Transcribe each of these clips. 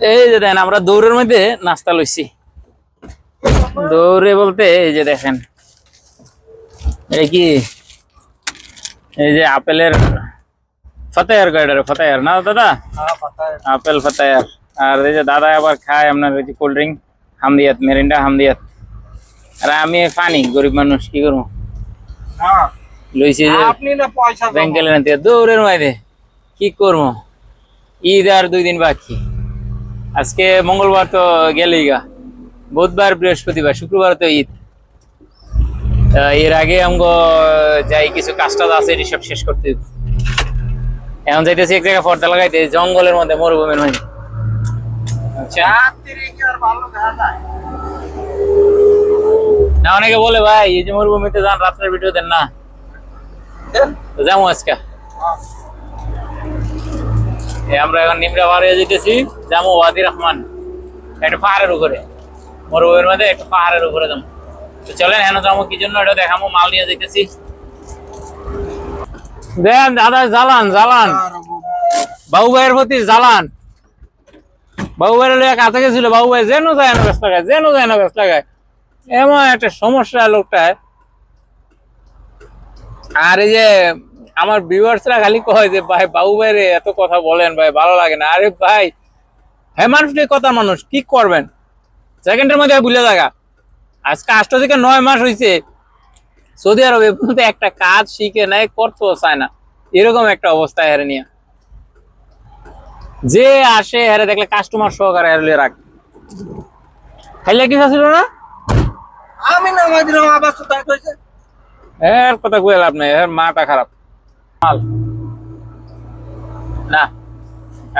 এই যে দেখেন আমরা দৌড়ের মধ্যে নাস্তা লইছি। দৌড়ে বলতে এই যে দেখেন এই কি? এই যে আপেলের ফতেয়ার গাইডার ফতেয়ার না দাদা? আপেল ফতেয়ার। আর এই যে দাদা আবার খায় আপনার ওই যে কোল্ড ড্রিঙ্ক হামদিয়াত মেরিন্ডা হামদিয়াত। আর আমি পানি গরিব মানুষ কি করব? হ্যাঁ। লইছি যে দৌড়ের মাইরে কি করব? ঈদ আর দুই দিন বাকি। আজকে মঙ্গলবার তো গেলেই গা। বুধবার, বৃহস্পতিবার, শুক্রবার তো ঈদ। এর আগে আমগো যাই কিছু কাজ টাজ আছে, এটি সব শেষ করতে এখন যাইতেছি এক জায়গায় পর্দা লাগাইতে, জঙ্গলের মধ্যে মরুভূমির মধ্যে আচ্ছা। না, অনেকে বলে, ভাই, এই যে মরুভূমিতে যান, রাত্রের ভিডিও দেন না। যাব আজকে। আমরা এখন নিমরা পাহাড়ে যেতেছি যাব ওয়াদি রহমান। একটা পাহাড়ের উপরে। মরুভূমির মধ্যে একটা পাহাড়ের উপরে যাব তো চলেন, হেন যাব কি জন্য এটা দেখাবো মাল নিয়ে যেতেছি দেন, দাদা, জ্বালান আর বাবু ভাইয়ের প্রতি জ্বালান। বাবু ভাইয়ের লইয়া কাছে গেছিল, বাবু ভাই যেন যায় না ব্যস্ত লাগায় যেন যায় না ব্যস্ত লাগায় এমন একটা সমস্যা লোকটায়। আর এই যে আমার ভিউয়ার্সরা খালি কয় যে ভাই বাবু ভাই রে এত কথা বলেন ভাই ভালো লাগে না। আরে ভাই হ্যাঁ মানুষটি কথা মানুষ কি করবেন? সেকেন্ডের মধ্যে ভুলে থাকা। আজকে আষ্ট থেকে নয় মাস হয়েছে সৌদি আরবে পর্যন্ত একটা কাজ শিখে নাই করতেও চায় না। এরকম একটা অবস্থা হেরে নিয়ে। যে আসে হেরে দেখলে কাস্টমার সহকারে হেরে রাখ খাইলে কি ছিল না? আমি না দিলাম আবার তো কইছে। এর কথা কয়ে লাভ নাই এর মাটা খারাপ। মাল। না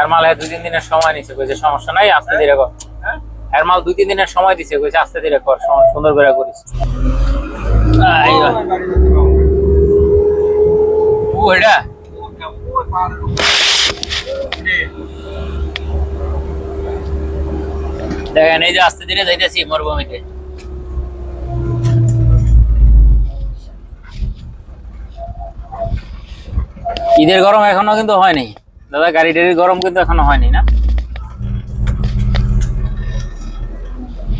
এর মাল দুই তিন দিনের সময় নিছে কইছে সমস্যা নাই আস্তে ধীরে কর। হ্যাঁ? এর মাল দুই তিন দিনের সময় দিছে কইছে আস্তে ধীরে কর সুন্দর করে করিস। দেখেন এই যে আস্তে ধীরে যাইতেছি মরুভূমিতে। ঈদের গরম এখনও কিন্তু হয়নি। দাদা গাড়ি টাড়ির গরম কিন্তু এখনও হয়নি না?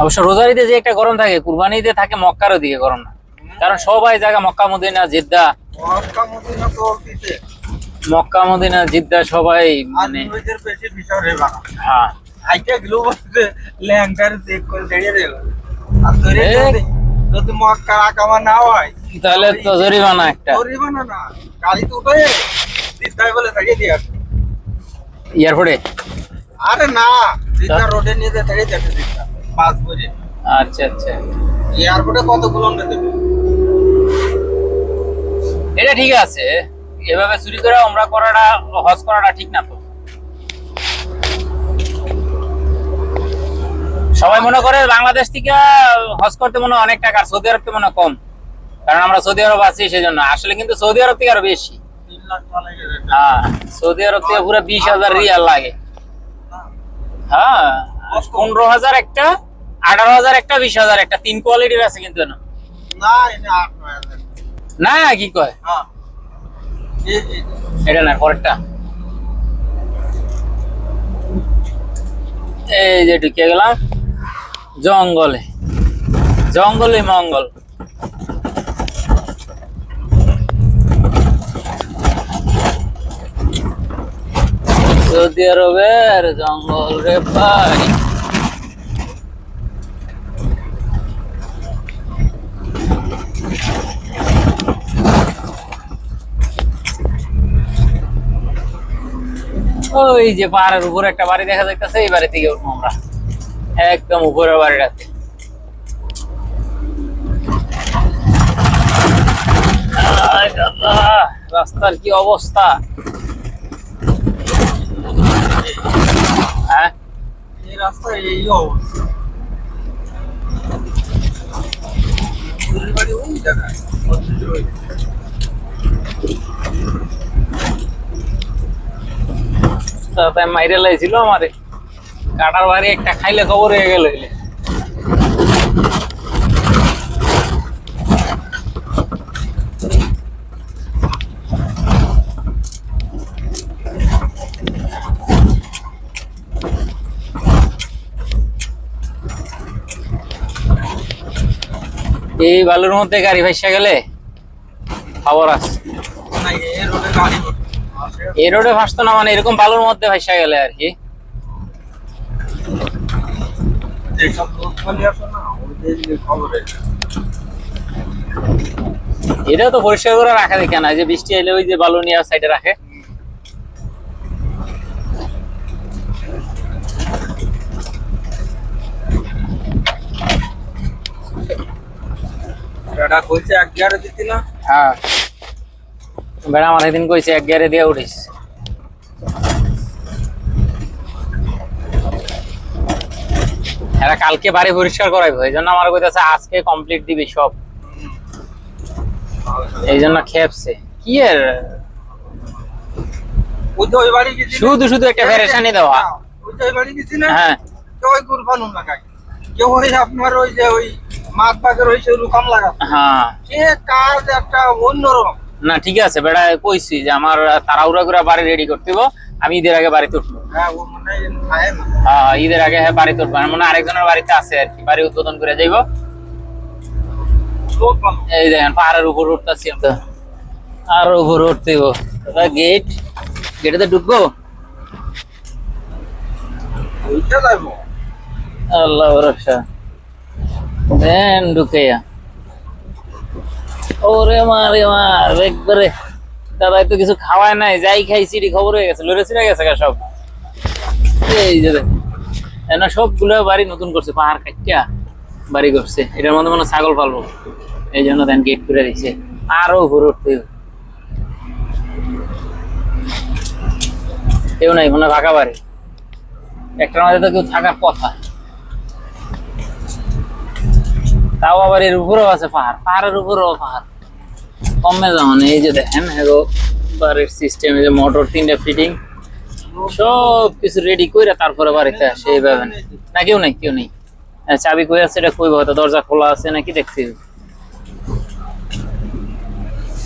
অবশ্য রোজারিতে যে একটা গরম থাকে কুরবানিতে থাকে মক্কার দিকে গরম না। কারণ সবাই জায়গা Mecca Medina Jeddah. Mecca Medina Jeddah সবাই মানে হ্যাঁ। যদি মক্কা আকামা না হয় তাহলে তো জরিমানা একটা। জরিমানা না। উঠে দিয়ে আসবে। এয়ারপোর্টে? আরে না দিদা রোডে নিয়ে যেতে দিদা পাঁচ বজে আচ্ছা আচ্ছা। এয়ারপোর্টে কতগুলো এটা ঠিক আছে এভাবে চুরি করে আমরা করাটা হজ করাটা ঠিক না তো। সবাই মনে করে বাংলাদেশ থেকে হজ করতে মনে হয় অনেক টাকা সৌদি আরব মনে কম। কারণ আমরা সৌদি আরব আছি সেই জন্য আসলে কিন্তু সৌদি আরব থেকে আরও বেশি। হ্যাঁ সৌদি আরব থেকে পুরো বিশ হাজার রিয়াল লাগে। হ্যাঁ পনেরো হাজার একটা, আঠারো হাজার একটা, বিশ হাজার একটা, তিন কোয়ালিটির আছে কিন্তু না না, কি কয়? এটা না, পরেরটা। এই যে ঢুকে গেলাম, জঙ্গলে। জঙ্গলে মঙ্গল। সৌদি আরবের জঙ্গল রে ভাই। ওই যে পাহাড়ের উপরে একটা বাড়ি দেখা যাইতেছে, এই বাড়ি থেকে উঠবো আমরা। একদম উপরের বাড়িটাতে রাস্তার কি অবস্থা? হ্যাঁ মাইরে লাইছিল আমারে। কাটার বাড়ি একটা খাইলে খবর হয়ে গেল। এই বালুর মধ্যে গাড়ি ভাইসা গেলে খবর আছে। এই রোডে ভাসতো না মানে এরকম বালুর মধ্যে ভাইসা গেলে আর কি। এটা তো পরিষ্কার করে রাখা দেখে না যে বৃষ্টি এলে ওই যে বালু নিয়ে সাইডে রাখে। এটা কইছে এক গিয়ারে দিতি না? হ্যাঁ। বেড়া আমার একদিন কইছে এক গিয়ারে দিয়ে উঠিস। এরা কালকে বাড়ি পরিষ্কার করাইবো এই জন্য আমার কইতাছে আজকে কমপ্লিট দিবি সব। এই জন্য খেপছে। কি এর? বাড়ি শুধু শুধু একটা ফেরেশানি দেওয়া। ওই ওই বাড়ি গেছি না? হ্যাঁ। কেউ ওই কুরবান লাগায় কেউ ওই আপনার ওই যে ওই মাছ রুকাম হ্যাঁ। সে কাজ একটা অন্যরকম। না ঠিক আছে বেড়া কইছি যে আমার তাড়াহুড়া করে বাড়ি রেডি করতে আমি ঈদের আগে বাড়িতে উঠবো। হ্যাঁ হ্যাঁ, ঈদের আগে হ্যাঁ বাড়িতে উঠবো। মনে আরেকজনের বাড়িতে আছে আর কি বাড়ি উদ্বোধন করে যাইবো। এই দেখেন পাহাড়ের উপর উঠতেছি তো আর উপর উঠতে গেট গেটে ঢুকবো? আল্লাহ ভরসা। দেন ঢুকে ওরে মা রে মা, একবারে। দাদা তো কিছু খাওয়ায় নাই, যাই খাইছি খবর হয়ে গেছে লড়ে ছিঁড়ে গেছে সব। এই যে না সবগুলো বাড়ি নতুন করছে, পাহাড় কাটিয়া বাড়ি করছে। এটার মধ্যে মনে ছাগল পালবো। এই জন্য দেন গেট করে দিচ্ছে আরও উপরে উঠতে কেউ নাই, মনে ফাঁকা বাড়ি। একটার মধ্যে তো কেউ থাকার কথা। তাও আবার এর উপরেও আছে পাহাড়। পাহাড়ের উপরেও পাহাড়। কমে যেমন এই যে দেখেন এগো বাড়ির সিস্টেম যে মোটর তিনটা ফিটিং সব কিছু রেডি কইরা তারপরে বাড়িতে আসে, এইভাবে না। কেউ নাই, কেউ নেই। চাবি কই আছে, এটা কইব, হয়তো দরজা খোলা আছে নাকি হবে।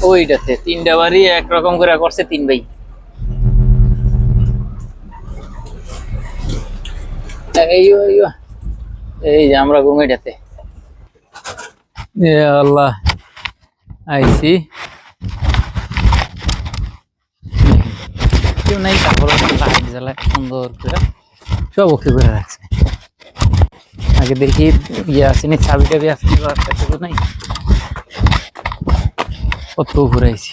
ওইটাতে, তিনটা বাড়ি একরকম করে করছে তিন ভাই। এই যে আমরা ঘুমাইটাতে এ আল্লাহ আইসি কেউ নাই তারপর লাইট জ্বালায় সুন্দর করে। সব ওকে করে রাখছে। আগে দেখি ইয়ে আসেনি চাবি টাবি আসেনি বা নাই। কত ঘুরাইছি।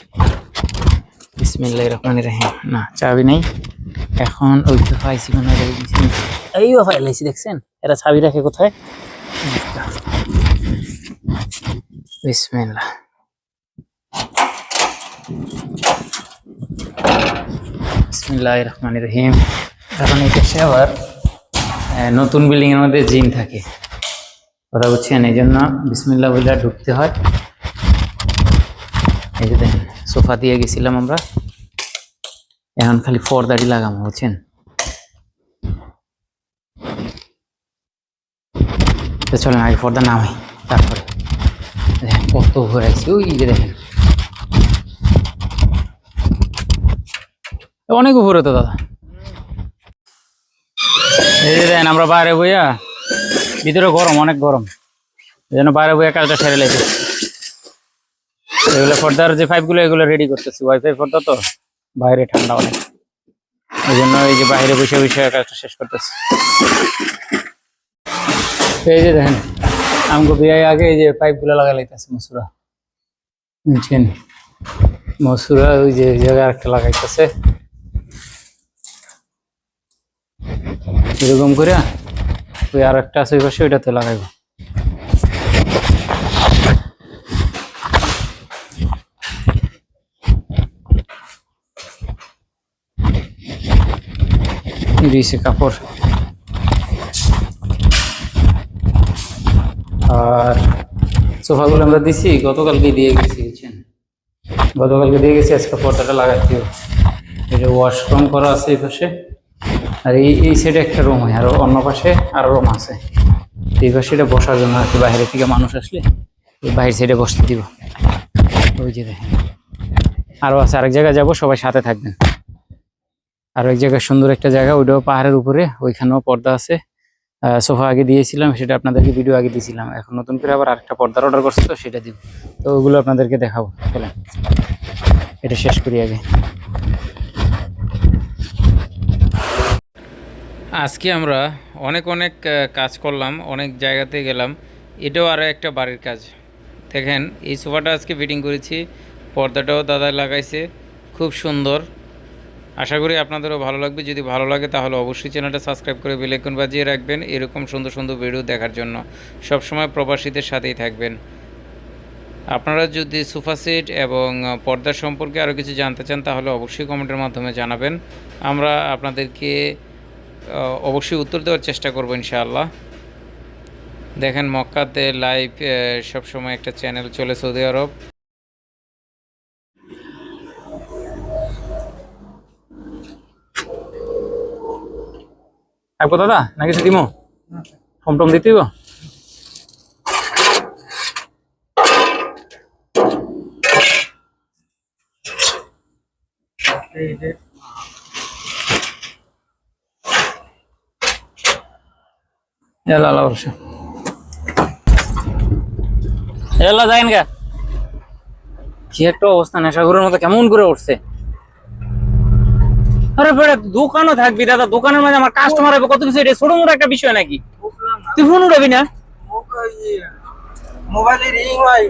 বিসমিল্লাহ রহমান রাহিম। না, চাবি নেই। এখন ওই তো পাইছি কোনো এই ফাইলাইছি দেখছেন? এরা চাবি রাখে কোথায়? বিসমিল্লাহ। বিসমিল্লাহ রহমান রহিম। এখন এই আবার নতুন বিল্ডিং এর মধ্যে জিন থাকে। কথা বুঝছেন এই জন্য বিসমিল্লাহ বলে ঢুকতে হয়। এই যে সোফা দিয়ে গেছিলাম আমরা। এখন খালি পর্দাটি লাগাবো, বুঝছেন? তো চলেন, আগে পর্দা নামাই, তারপরে। কত ঘুরাইছি ওই যে দেখেন। অনেক উপরে তো দাদা। এই যে দেখেন আমরা বাইরে বইয়া, ভিতরে গরম, অনেক গরম। এই জন্য বাইরে বইয়া কাজটা সেরে লেগে এগুলো পর্দার যে পাইপগুলো এগুলো রেডি করতেছি। ওয়াইফাই পর্দা তো, বাইরে ঠান্ডা অনেক। এই জন্য এই যে বাইরে বসে বসে কাজটা শেষ করতেছি। এই যে দেখেন আমগো বিয়ে আগে এই যে পাইপগুলো লাগা লাইতেছে মসুরা। বুঝছেন? মসুরা ওই যে জায়গায় একটা লাগাইতেছে। এরকম করে ওই আর একটা আছে ওই পাশে ওইটাতে লাগাইবো। কাপড়। আর সোফাগুলো আমরা দিছি, গতকালকে দিয়ে গেছি, বুঝছেন? গতকালকে দিয়ে গেছি, আজকে পর্দাটা লাগাতে হবে। যে ওয়াশরুম করা আছে এই পাশে, আর এই এই সাইডে একটা রুম হয়, আর অন্য পাশে আরও রুম আছে। এই পাশে এটা বসার জন্য আর কি বাইরে থেকে মানুষ আসলে এই বাইরের সাইডে বসতে দিব। ওই যে দেখেন। আরও আছে, আরেক জায়গায় যাব, সবাই সাথে থাকবেন। আর এক জায়গায় সুন্দর একটা জায়গা, ওইটাও পাহাড়ের উপরে, ওইখানেও পর্দা আছে। সোফা আগে দিয়েছিলাম, সেটা আপনাদেরকে ভিডিও আগে দিয়েছিলাম। এখন নতুন করে আবার আরেকটা পর্দার অর্ডার করছে, তো সেটা দিব। তো ওগুলো আপনাদেরকে দেখাবো, চলেন। এটা শেষ করি আগে। আজকে আমরা অনেক অনেক কাজ করলাম, অনেক জায়গাতে গেলাম। এটাও আরও একটা বাড়ির কাজ। দেখেন, এই সোফাটা আজকে ফিটিং করেছি, পর্দাটাও দাদা লাগাইছে, খুব সুন্দর। আশা করি আপনাদেরও ভালো লাগবে। যদি ভালো লাগে তাহলে অবশ্যই চ্যানেলটা সাবস্ক্রাইব করে বেলাইকন বাজিয়ে রাখবেন এরকম সুন্দর সুন্দর ভিডিও দেখার জন্য। সবসময় প্রবাসীদের সাথেই থাকবেন। আপনারা যদি সোফা সেট এবং পর্দা সম্পর্কে আরও কিছু জানতে চান তাহলে অবশ্যই কমেন্টের মাধ্যমে জানাবেন। আমরা আপনাদেরকে অবশ্যই উত্তর দেওয়ার চেষ্টা করব ইনশাআল্লাহ। দেখেন মক্কাতে লাইভ সবসময় একটা চ্যানেল চলে সৌদি আরব। থাকব দাদা না কিছু দিমো ফর্ম টম দিতে হইব? এই যে এলা এলা বর্ষ এলা যাইন গা কি একটা অবস্থা নেশাগুলোর মতো কেমন করে উঠছে আরে দোকানও থাকবি দাদা দোকানের মাঝে আমার কাস্টমার হবে কত কিছু এটা ছোট মোটো একটা বিষয় নাকি? তুই ফোন উঠাবি না? মোবাইলে রিং হয়।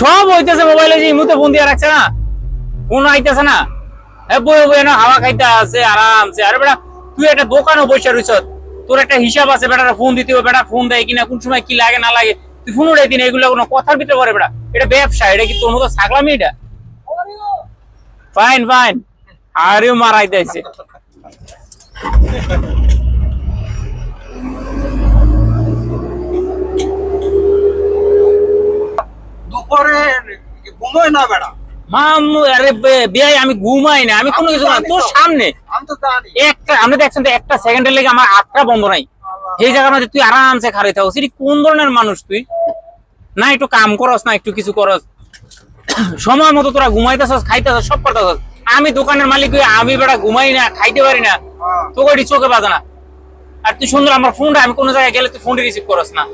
সব হইতেছে মোবাইলে যে ইমুতে ফোন দিয়ে রাখছে না। ফোন আইতেছে না। হাওয়া খাইতে আছে আরামসে। আরে বেটা তুই একটা দোকানও বসে রইছ। তোর একটা হিসাব আছে বেটার ফোন দিতে হবে বেটা ফোন দেয় কিনা কোন সময় কি লাগে না লাগে। তুই ফোন উঠাই দিন এগুলো কোনো কথার ভিতরে পড়ে বেটা। এটা ব্যবসা এটা কি তোর মতো ছাগলামি এটা? ফাইন ফাইন আরেও মারাই দিয়েছে। দুপুরে ঘুমোয় না বেড়া? আরে আমি ঘুমাই না আমি কোনো কিছু না তোর সামনে। একটা আমরা দেখছেন তো একটা সেকেন্ডের লেগে আমার আটটা বন্ধ নাই। এই জায়গার মধ্যে তুই আরামসে খারে থাকো। সেটি কোন ধরনের মানুষ তুই? না একটু কাম করস না একটু কিছু করস। সময় মতো তোরা ঘুমাইতেছস খাইতেছস সব করতেছস। আমি দোকানের মালিক হয়ে আমি বেড়া ঘুমাই না খাইতে পারি না। হ্যাঁ। তোকে চোখে বাজে না। আর তুই সুন্দর আমার ফোনটা আমি কোনো জায়গায় গেলে তুই ফোনটি রিসিভ করস না।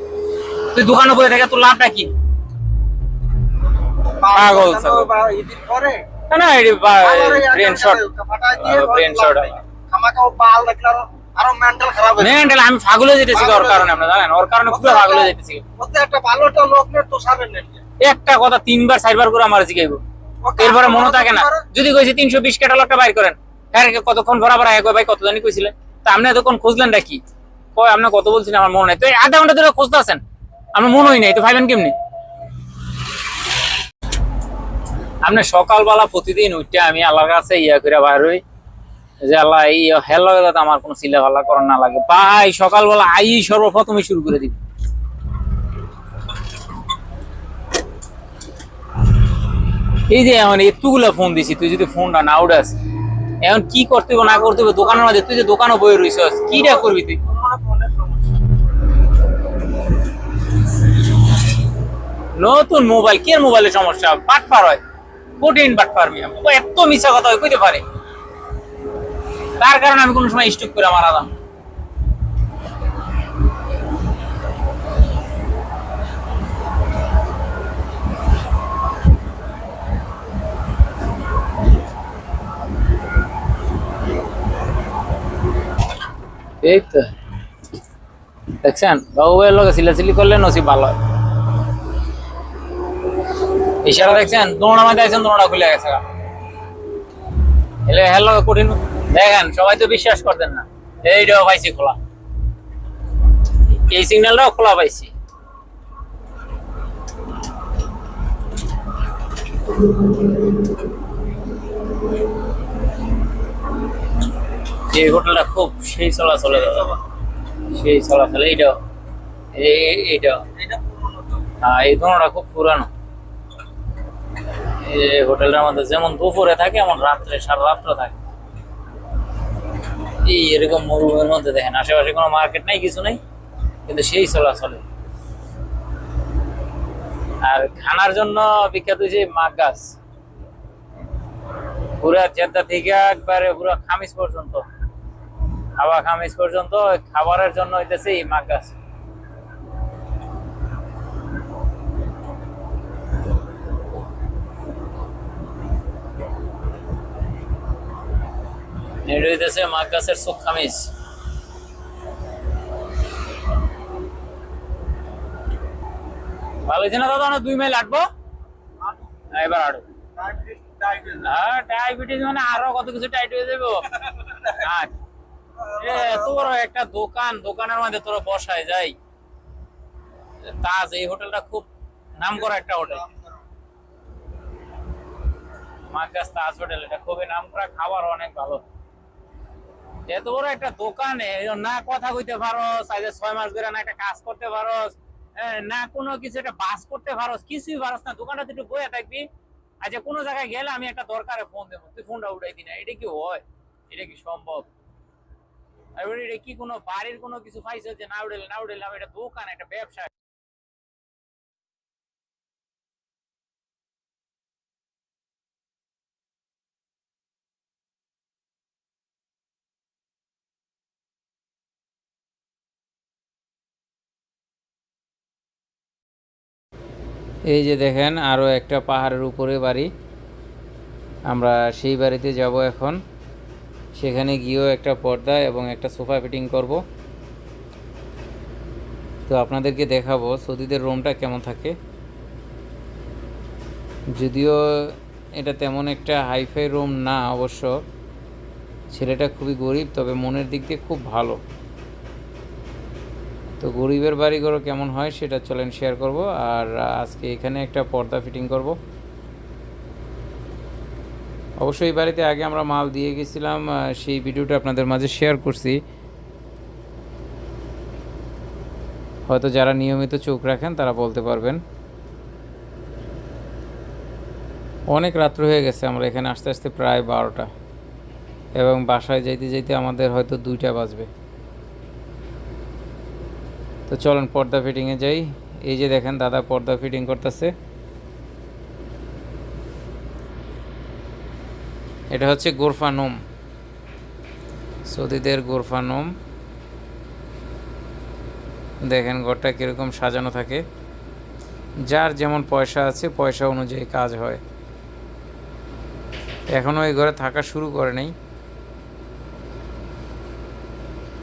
তুই দোকানে বসে থাকে তোর লাভটা কি? পাগল না, না এটি ব্রেন একটা শট ব্রেন শট হয়ে যেতেছি ওর কারণে আপনি জানেন। ওর কারণে পুরো যেতেছি। একটা ভালো লোক কথা তিনবার চারবার করে আমার জিগাইবো। এরপরে মনে থাকে না। যদি কইছি তিনশো বিশ ক্যাটালগটা বাইর করেন হ্যাঁ কতক্ষণ বরাবর এক ভাই কত জানি কইছিলেন তা আপনি এতক্ষণ খুঁজলেন কি? কয় আপনি কত বলছিলেন আমার মনে নাই। তো আধা ঘণ্টা ধরে খুঁজতে আছেন। আমার মনে হয় নাই তো ভাইবেন কেমনি? আপনি সকালবেলা প্রতিদিন উঠতে আমি আল্লাহর কাছে ইয়া করে বাইর হই যে আল্লাহ এই হেল আমার কোনো চিল্লা ভাল্লা করার না লাগে। ভাই সকালবেলা আই সর্বপ্রথমে শুরু করে দিবি। এই যে এখন এতগুলো ফোন দিছি, তুই যদি ফোনটা না উঠাস এখন কি করতে না করতে হবে দোকানের মাঝে তুই যে দোকানে বই রইছস, কিটা করবি তুই। নতুন মোবাইল কে মোবাইলের সমস্যা? বাটপার হয়, কঠিন বাটপার মিয়া। এত মিছা কথা হয়, কইতে পারে? তার কারণে আমি কোনো সময় স্টক করে মারা দাম এই তো দেখছেন? বাবু ভাইয়ের লোকে সিলাসিলি করলে নসিব ভালো ইশারা দেখছেন? দোড়া মাঝে আছেন দোড়া খুলে গেছে। এলে হ্যালো কঠিন দেখেন, সবাই তো বিশ্বাস করতেন না। এইটাও পাইছি খোলা। এই সিগন্যালটাও খোলা পাইছি। এই হোটেলটা খুব, সেই চলাচলে সেই চলাচলে এইটাও এই এইটাও এটা হ্যাঁ এই দোনোটা খুব পুরানো। এই হোটেলটার মধ্যে যেমন দুপুরে থাকে, এমন রাত্রে, সারা রাত্র থাকে। এই এরকম মরুভূমির মধ্যে দেখেন, আশেপাশে কোনো মার্কেট নাই, কিছু নেই, কিন্তু সেই চলাচলে। আর খানার জন্য বিখ্যাত হয়েছে মাছ গাছ। পুরা জেদ্দা থেকে একবারে পুরো খামিজ পর্যন্ত। হাওয়া খামিজ পর্যন্ত খাবারের জন্য হইতেছে এই এটা হইতেছে গাছের খামিজ। ভালো হয়েছে না দাদা? দুই মাইল আটবো? এবার আটবো। হ্যাঁ ডায়াবেটিস মানে আরও কত কিছু টাইট হয়ে যাবে আচ্ছা একটা দোকান, দোকানের মধ্যে তোরা বসায় যাই। তাজ, এই হোটেলটা খুব নাম করা একটা হোটেল ছয় মাস ধরে না একটা কাজ করতে না কোনো কিছু, একটা করতে কিছুই পারস না থাকবি। আচ্ছা কোনো জায়গায় গেলে আমি একটা দরকারে ফোন দেবো, তুই ফোনটা উঠাই দিনা, এটা কি হয়? এটা কি সম্ভব? এটা কি কোনো বাড়ির কোনো কিছু পাইছে যে না উঠেলে না উঠেলে এটা দোকান, একটা ব্যবসা। এই যে দেখেন আরও একটা পাহাড়ের উপরে বাড়ি। আমরা সেই বাড়িতে যাব এখন। সেখানে গিয়েও একটা পর্দা এবং একটা সোফা ফিটিং করব। তো আপনাদেরকে দেখাবো সৌদিদের রুমটা কেমন থাকে। যদিও এটা তেমন একটা হাইফাই রুম না অবশ্য। ছেলেটা খুবই গরিব, তবে মনের দিক দিয়ে খুব ভালো। তো গরিবের বাড়িঘর কেমন হয় সেটা চলেন শেয়ার করব। আর আজকে এখানে একটা পর্দা ফিটিং করব। অবশ্যই বাড়িতে আগে আমরা মাল দিয়ে গেছিলাম সেই ভিডিওটা আপনাদের মাঝে শেয়ার করছি। হয়তো যারা নিয়মিত চোখ রাখেন, তারা বলতে পারবেন। অনেক রাত্র হয়ে গেছে, আমরা এখানে আস্তে আস্তে প্রায় বারোটা। এবং বাসায় যাইতে যাইতে আমাদের হয়তো দুইটা বাজবে। তো চলেন পর্দা ফিটিংয়ে যাই। এই যে দেখেন, দাদা পর্দা ফিটিং করতেছে। এটা হচ্ছে গোরফা নোম সৌদিদের গোরফা নোম দেখেন ঘরটা কীরকম সাজানো থাকে। যার যেমন পয়সা আছে, পয়সা অনুযায়ী কাজ হয়। এখনও এই ঘরে থাকা শুরু করে নাই।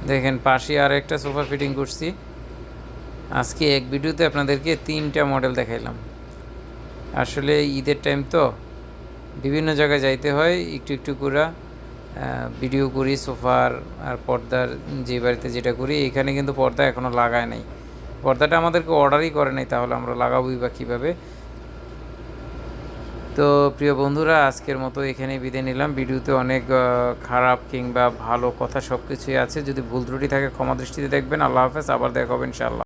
দেখেন পাশে আর একটা সোফা ফিটিং করছি। আজকে এক ভিডিওতে আপনাদেরকে তিনটা মডেল দেখাইলাম। আসলে ঈদের টাইম তো বিভিন্ন জায়গায় যাইতে হয়, একটু একটু করে ভিডিও করি, সোফার আর পর্দার যে বাড়িতে যেটা করি, এখানে কিন্তু পর্দা এখনও লাগায় নাই। পর্দাটা আমাদেরকে অর্ডারই করে নাই, তাহলে আমরা লাগাবোই বা কীভাবে? তো প্রিয় বন্ধুরা, আজকের মতো এখানেই বিদায় নিলাম। ভিডিওতে অনেক খারাপ কিংবা ভালো কথা সব কিছুই আছে। যদি ভুল ত্রুটি থাকে, ক্ষমা দৃষ্টিতে দেখবেন। আল্লাহ হাফেজ, আবার দেখা হবে ইনশাআল্লাহ।